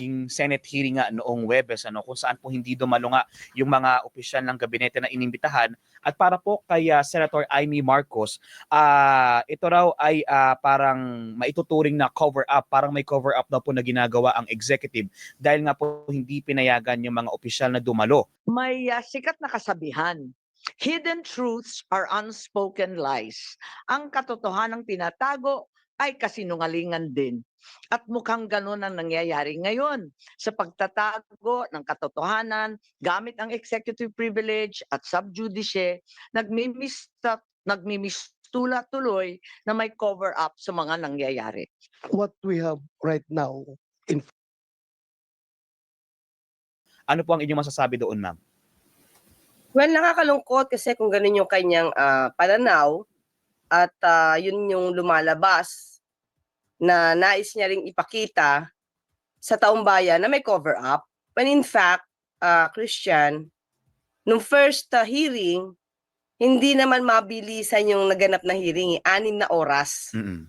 naging Senate hearing nga noong Webes ano kung saan po hindi dumalo nga yung mga opisyal ng gabinete na inimbitahan at para po kay ah, Senator Amy Marcos ah ito raw ay ah, parang maituturing na cover up parang may cover up daw po na ginagawa ang executive dahil nga po hindi pinayagan yung mga opisyal na dumalo May ah, sikat na kasabihan. Hidden truths are unspoken lies. Ang katotohanang tinatago ay kasinungalingan din. At mukhang ganun ang nangyayari ngayon sa pagtatago ng katotohanan gamit ang executive privilege at subjudice, nagmimista, nagmimistula tuloy na may cover up sa mga nangyayari. what we have right now ano po ang inyong masasabi doon ma'am Well, nakakalungkot kasi kung ganun yung kanyang ah, pananaw at ah, yun yung lumalabas na nais niya ring ipakita sa taong bayan na may cover up. When in fact, ah, Christian, nung first ah, hearing, hindi naman mabilisan yung naganap na hearing, eh. anim na oras. Mm-mm.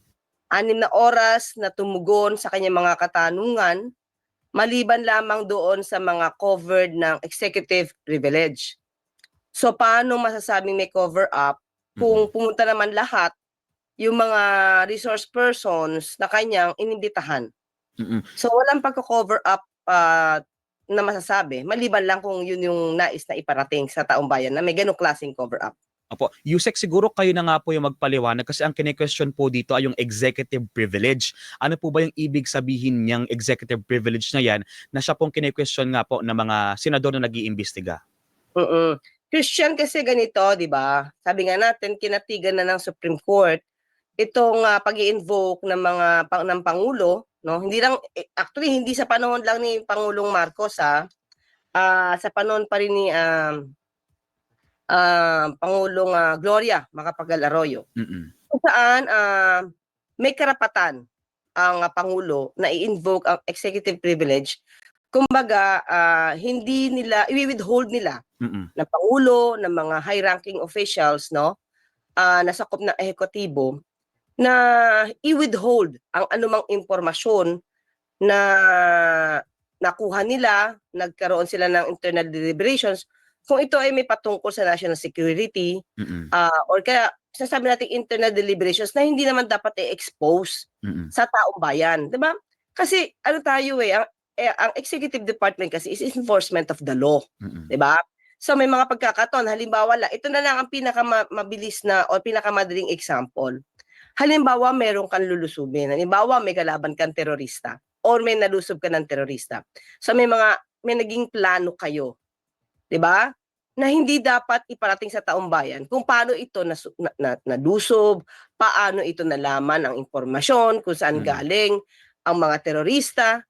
anim na oras na tumugon sa kanyang mga katanungan, maliban lamang doon sa mga covered ng executive privilege. So paano masasabing may cover up kung pumunta naman lahat yung mga resource persons na kanyang inimbitahan. Mm-mm. So walang pagko-cover up ah, na masasabi, maliban lang kung yun yung nais na iparating sa taong bayan na may ganong klaseng cover up. Opo, Yusek, siguro kayo na nga po yung magpaliwanag kasi ang kine-question po dito ay yung executive privilege. Ano po ba yung ibig sabihin niyang executive privilege na yan na siya pong kine-question nga po ng mga senador na nag-iimbestiga? Mm. Christian kasi ganito, 'di ba? Sabi nga natin kinatigan na ng Supreme Court itong ah, pag-i-invoke ng mga pang, ng pangulo, no? Hindi lang eh, actually hindi sa panahon lang ni Pangulong Marcos ha. Ah, sa panahon pa rin ni um, ah, Pangulong ah, Gloria Macapagal Arroyo Mm-mm. kung saan ah, may karapatan ang ah, Pangulo na i-invoke ang executive privilege. Kumbaga, ah, hindi nila, i-withhold nila Mm-mm. ng Pangulo, ng mga high-ranking officials, no, ah na sakop ng ehekutibo, na i-withhold ang anumang impormasyon na nakuha nila, nagkaroon sila ng internal deliberations, kung ito ay may patungkol sa national security, ah or kaya sinasabi natin internal deliberations na hindi naman dapat i-expose Mm-mm. sa taong bayan, 'di ba? Kasi ano tayo eh, ang, eh, ang executive department kasi is enforcement of the law, Mm-mm. 'di ba? So may mga pagkakataon, halimbawa la, ito na lang ang pinakamabilis na o pinakamadaling example. Halimbawa, meron kang lulusubin. Halimbawa, may kalaban kang terorista or may nalusob ka ng terorista. So may mga may naging plano kayo. 'Di ba? Na hindi dapat iparating sa taong bayan kung paano ito nasu- na, na, nalusob, paano ito nalaman ang impormasyon, kung saan Mm. galing ang mga terorista.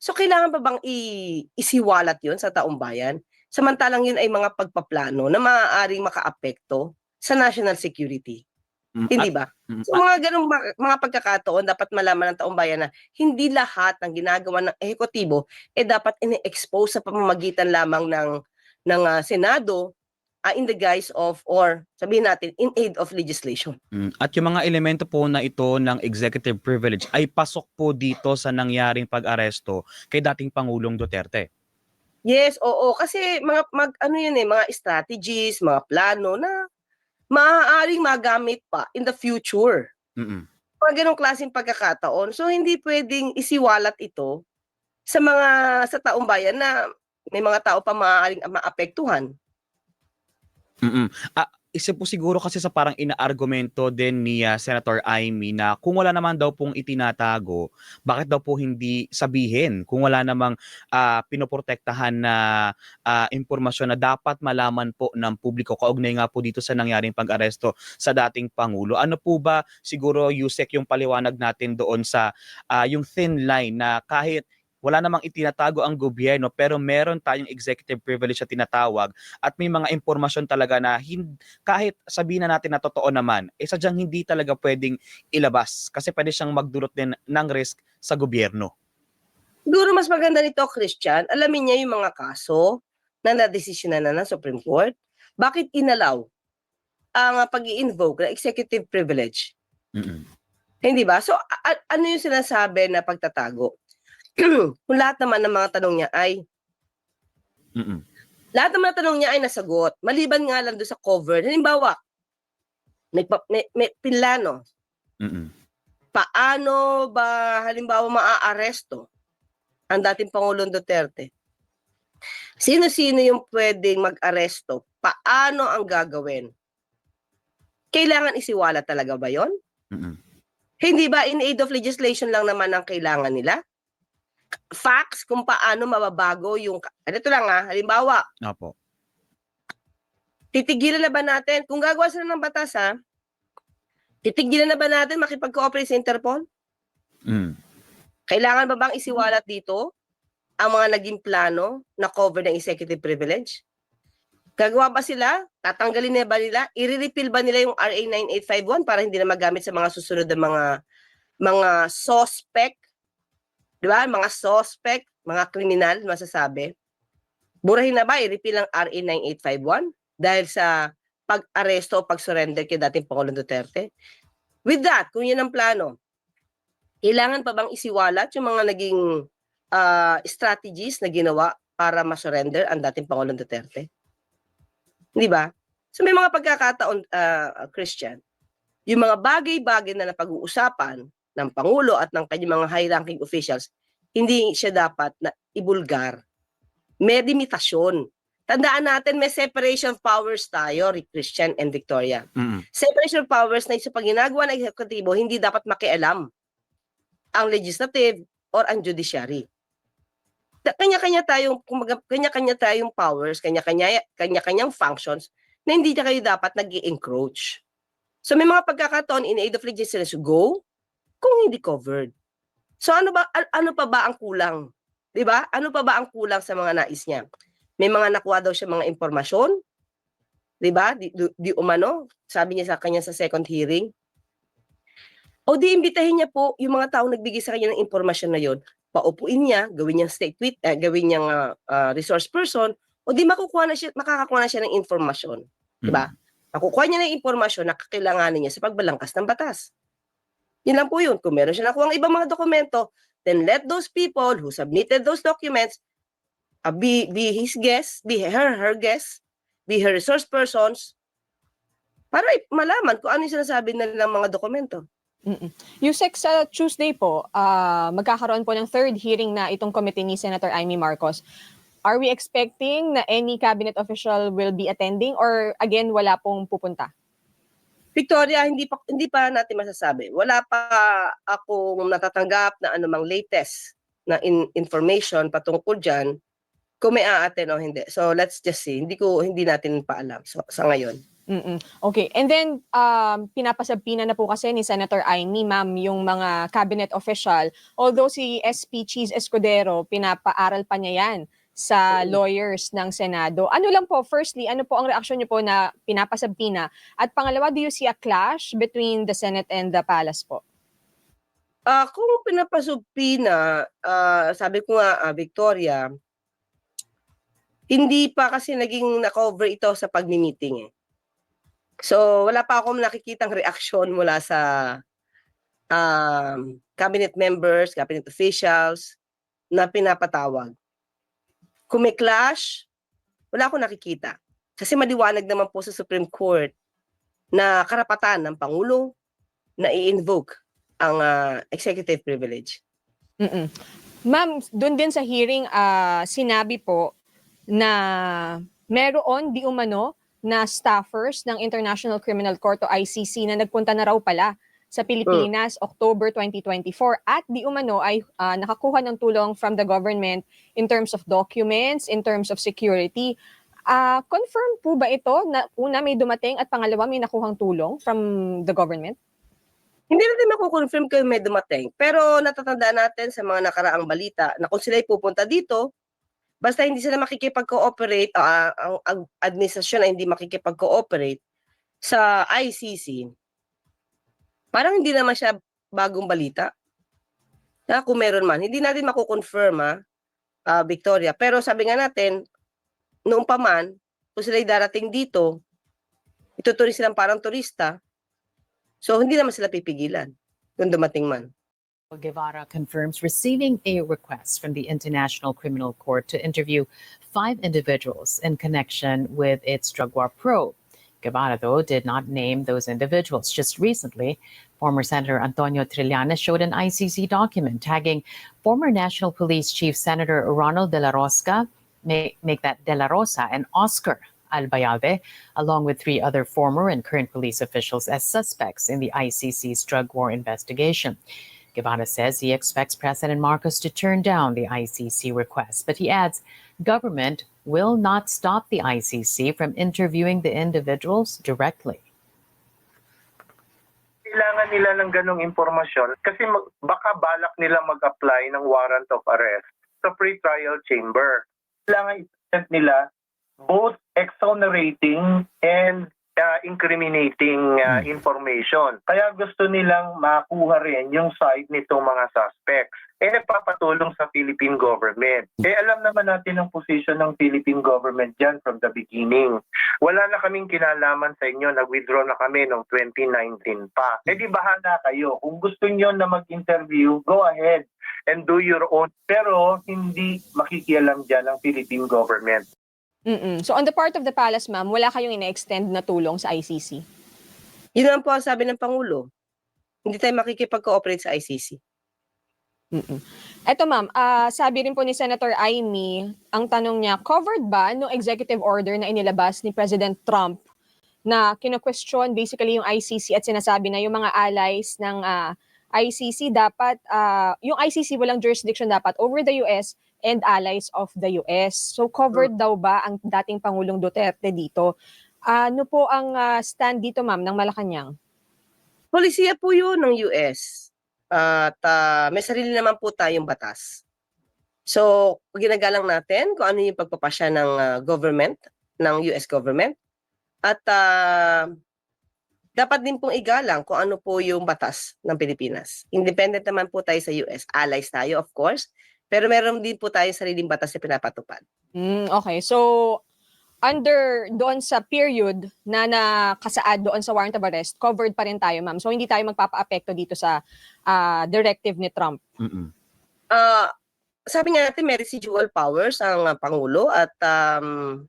So kailangan pa bang i- isiwalat 'yon sa taong bayan? Samantalang yun ay mga pagpaplano na maaaring makaapekto sa national security. Mm, Hindi at- ba? mm, So mga ganung mga, mga pagkakataon dapat malaman ng taong bayan na hindi lahat ng ginagawa ng ehekutibo eh dapat ini-expose sa pamamagitan lamang ng ng ah, Senado ah, in the guise of or sabihin natin in aid of legislation. Mm. At yung mga elemento po na ito ng executive privilege ay pasok po dito sa nangyaring pag-aresto kay dating Pangulong Duterte. Yes, oo kasi mga mag ano yun eh mga strategies, mga plano na maaaring magamit pa in the future. Mm-mm. mga ganong klaseng pagkakataon. So hindi pwedeng isiwalat ito sa mga sa taong bayan na may mga tao pa maaaring maapektuhan. Mm. Ah, isa po siguro kasi sa parang inaargumento din ni ah, Senator Amy na kung wala naman daw pong itinatago, bakit daw po hindi sabihin kung wala namang ah, pinoprotektahan na ah, impormasyon na dapat malaman po ng publiko kaugnay nga po dito sa nangyaring pag-aresto sa dating Pangulo. Ano po ba siguro Yusek yung paliwanag natin doon sa ah, yung thin line na kahit wala namang itinatago ang gobyerno pero meron tayong executive privilege na tinatawag at may mga impormasyon talaga na hin- kahit sabihin na natin na totoo naman, eh sadyang hindi talaga pwedeng ilabas kasi pwede siyang magdulot din ng risk sa gobyerno. Siguro mas maganda nito, Christian, alamin niya yung mga kaso na nadesisyonan na ng Supreme Court. Bakit inalaw ang pag invoke ng executive privilege? Mm-mm. Hindi ba? So, ano yung sinasabi na pagtatago? kung lahat naman ng mga tanong niya ay Mm-mm. lahat ng mga tanong niya ay nasagot. Maliban nga lang doon sa cover. Halimbawa, may, pa- may, may pinlano. Mm-mm. Paano ba halimbawa maaaresto ang dating Pangulong Duterte? Sino-sino yung pwedeng mag-aresto? Paano ang gagawin? Kailangan isiwala talaga ba yon? Mm-mm. Hindi ba in aid of legislation lang naman ang kailangan nila? Facts kung paano mababago yung... Ito lang ha, halimbawa, Opo. titigilan na ba natin, kung gagawa sila ng batas ha, titigilan na ba natin makipag-cooperate sa Interpol? Mm. Kailangan ba bang isiwalat dito ang mga naging plano na cover ng executive privilege? Gagawa ba sila? Tatanggalin na ba nila? I-repeal ba nila yung RA 9851 para hindi na magamit sa mga susunod na mga mga suspect? Di ba? Mga suspect, mga kriminal, masasabi. Burahin na ba i-repeal ang RA 9851 dahil sa pag-aresto o pag-surrender kay dating Pangulong Duterte? With that, kung yun ang plano, kailangan pa bang isiwalat yung mga naging ah, strategies na ginawa para ma-surrender ang dating Pangulong Duterte? Di ba? So may mga pagkakataon, ah, Christian, yung mga bagay-bagay na napag-uusapan ng Pangulo at ng kanyang mga high-ranking officials, hindi siya dapat na ibulgar. May limitasyon. Tandaan natin, may separation of powers tayo, Christian and Victoria Mm-mm. separation of powers na isa pag ginagawa ng eksekutibo, hindi dapat makialam ang legislative or ang judiciary. Kanya-kanya tayong kanya-kanya tayong powers, kanya-kanya kanya-kanyang functions na hindi na kayo dapat nag encroach So may mga pagkakataon in aid of legislation go kung hindi covered. So ano ba ano pa ba ang kulang? 'Di ba? Ano pa ba ang kulang sa mga nais niya? May mga nakuha daw siya mga impormasyon, 'di ba? Di, di, di umano, sabi niya sa kanya sa second hearing. O di imbitahin niya po yung mga taong nagbigay sa kanya ng impormasyon na yon, paupuin niya, gawin niyang state wit, eh, gawin niyang ah, ah, resource person, o di makukuha na siya, makakakuha na siya ng informasyon. Diba? Makukuha niya ng impormasyon na kakailanganin niya sa pagbalangkas ng batas. Yun lang po yun. Kung meron siya nakuha ng ibang mga dokumento, then let those people who submitted those documents uh, be, be his guests, be her, her guests, be her resource persons, para malaman kung ano yung sinasabi nilang mga dokumento. Mm-mm. Yusek, sa Tuesday po, ah, magkakaroon po ng third hearing na itong committee ni Senator Amy Marcos. Are we expecting na any cabinet official will be attending or again, wala pong pupunta? Victoria, hindi pa hindi pa natin masasabi. Wala pa akong natatanggap na anumang latest na in- information patungkol diyan kung may aaten o hindi. So let's just see. Hindi ko hindi natin pa alam so, sa ngayon. Mm-mm. Okay. And then, um, pinapasabpina na po kasi ni Senator Amy, ma'am, yung mga cabinet official. Although si SP Cheese Escudero, pinapaaral pa niya yan sa lawyers ng Senado. Ano lang po, firstly, ano po ang reaksyon niyo po na pinapasabpina? At pangalawa, do you see a clash between the Senate and the Palace po? Ah, kung pinapasubpina, ah, sabi ko nga ah, Victoria, hindi pa kasi naging na-cover ito sa pagmi-meeting eh. So wala pa akong nakikitang reaksyon mula sa um, cabinet members, cabinet officials na pinapatawag. Kung wala akong nakikita. Kasi maliwanag naman po sa Supreme Court na karapatan ng Pangulo na i-invoke ang ah, executive privilege. Mm-mm. Ma'am, doon din sa hearing, ah, sinabi po na meron di umano na staffers ng International Criminal Court o ICC na nagpunta na raw pala sa Pilipinas October 2024 at di umano ay ah, nakakuha ng tulong from the government in terms of documents, in terms of security. Ah, confirm po ba ito na una may dumating at pangalawa may nakuhang tulong from the government? Hindi natin makukonfirm kung may dumating. Pero natatandaan natin sa mga nakaraang balita na kung sila'y pupunta dito, basta hindi sila makikipag-cooperate, ah, ang, ang administrasyon ay hindi makikipag-cooperate sa ICC, parang hindi naman siya bagong balita. Na kung meron man. Hindi natin makukonfirm, ha, ah, Victoria. Pero sabi nga natin, noong pa man, kung sila'y darating dito, itutuloy silang parang turista, So, hindi naman sila pipigilan kung dumating man. Guevara confirms receiving a request from the International Criminal Court to interview five individuals in connection with its drug war probe. Guevara, though, did not name those individuals. Just recently, former Senator Antonio Trillanes showed an ICC document tagging former National Police Chief Senator Ronald De La Rosca, make, make that De La Rosa, and Oscar Albayalde, along with three other former and current police officials as suspects in the ICC's drug war investigation. Guevara says he expects President Marcos to turn down the ICC request, but he adds government will not stop the ICC from interviewing the individuals directly. kailangan nila ng ganong impormasyon kasi mag- baka balak nila mag-apply ng warrant of arrest sa pre-trial chamber. Kailangan i-present nila both exonerating and uh, incriminating uh, information. Kaya gusto nilang makuha rin yung side nitong mga suspects. Eh nagpapatulong sa Philippine government. Eh alam naman natin ang position ng Philippine government dyan from the beginning. Wala na kaming kinalaman sa inyo, nag-withdraw na kami noong 2019 pa. Eh di bahala kayo. Kung gusto nyo na mag-interview, go ahead and do your own. Pero hindi makikialam dyan ang Philippine government. Mm-mm. So on the part of the palace, ma'am, wala kayong ina-extend na tulong sa ICC? Yun naman po ang sabi ng Pangulo. Hindi tayo makikipag-cooperate sa ICC. Mm-mm. Eto ma'am, ah, sabi rin po ni Senator Amy, ang tanong niya, covered ba no executive order na inilabas ni President Trump na kino-question basically yung ICC at sinasabi na yung mga allies ng ah, ICC dapat, ah, yung ICC walang jurisdiction dapat over the US and allies of the US. So covered daw ba ang dating Pangulong Duterte dito? Ano po ang ah, stand dito ma'am ng Malacanang? Polisiya po yun ng US. At ah, may sarili naman po tayong batas. So, ginagalang natin kung ano yung pagpapasya ng ah, government, ng US government. At ah, dapat din pong igalang kung ano po yung batas ng Pilipinas. Independent naman po tayo sa US. Allies tayo, of course. Pero meron din po tayo sariling batas na pinapatupad. Mm, okay. So, under doon sa period na nakasaad doon sa warrant of arrest, covered pa rin tayo, ma'am. So, hindi tayo magpapa-apekto dito sa ah, directive ni Trump. Mm-mm. Ah, sabi nga natin may residual powers ang ah, Pangulo at um,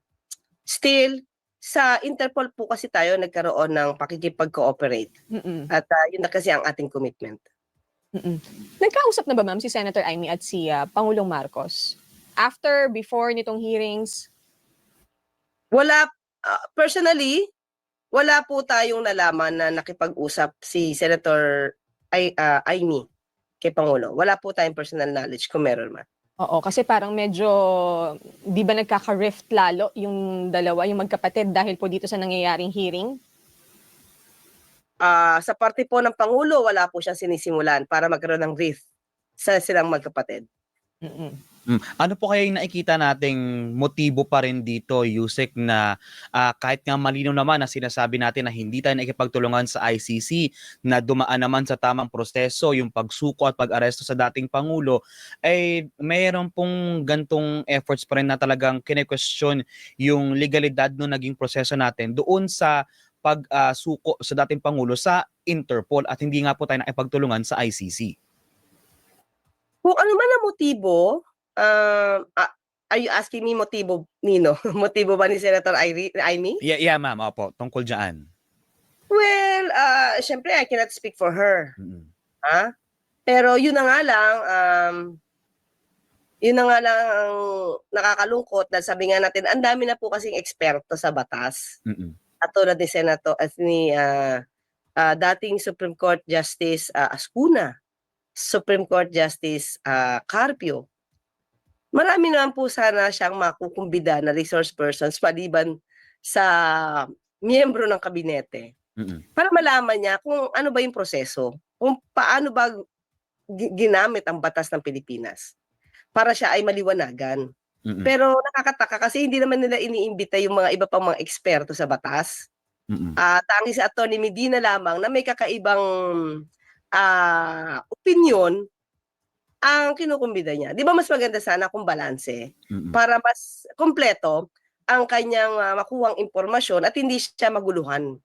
still sa Interpol po kasi tayo nagkaroon ng pakikipag-cooperate Mm-mm. at ah, yun na kasi ang ating commitment. Mm-mm. Nagkausap na ba, ma'am, si Senator Amy at si ah, Pangulong Marcos? After, before nitong hearings? Wala ah, personally wala po tayong nalaman na nakipag-usap si Senator Ay, ah, Amy kay Pangulo. Wala po tayong personal knowledge kung meron man. Oo, kasi parang medyo, di ba nagkaka-rift lalo yung dalawa, yung magkapatid dahil po dito sa nangyayaring hearing? Ah, sa parte po ng Pangulo, wala po siyang sinisimulan para magkaroon ng rift sa silang magkapatid. Mm-mm. Mm. Ano po kaya yung nakikita nating motibo pa rin dito, Yusek, na ah, kahit nga malinaw naman na sinasabi natin na hindi tayo nakikipagtulungan sa ICC, na dumaan naman sa tamang proseso, yung pagsuko at pag-aresto sa dating Pangulo, ay mayroon pong gantong efforts pa rin na talagang kine-question yung legalidad no naging proseso natin doon sa pag-suko sa dating Pangulo sa Interpol at hindi nga po tayo nakipagtulungan sa ICC. Kung ano man ang motibo, ah, are you asking me motibo, Nino? motibo ba ni Senator Amy? Yeah, yeah ma'am, opo, tungkol dyan. Well, uh, syempre, I cannot speak for her. Mm-mm. Ha? Pero yun na nga lang, um, yun na nga lang ang nakakalungkot dahil sabi nga natin, ang dami na po kasing eksperto sa batas. Mm-mm. At tulad ni Senator, at ni ah, ah, dating Supreme Court Justice ah, Ascuna, Supreme Court Justice ah, Carpio. Marami naman po sana siyang makukumbida na resource persons maliban sa miyembro ng kabinete Mm-mm. para malaman niya kung ano ba yung proseso, kung paano ba gi- ginamit ang batas ng Pilipinas para siya ay maliwanagan. Mm-mm. Pero nakakataka kasi hindi naman nila iniimbita yung mga iba pang mga eksperto sa batas. Mm-mm. Ah, tangi si Atty. Medina lamang na may kakaibang ah opinion ang kinukumbida niya. 'Di ba mas maganda sana kung balanse Mm-mm. para mas kompleto ang kanyang ah, makuhang impormasyon at hindi siya maguluhan.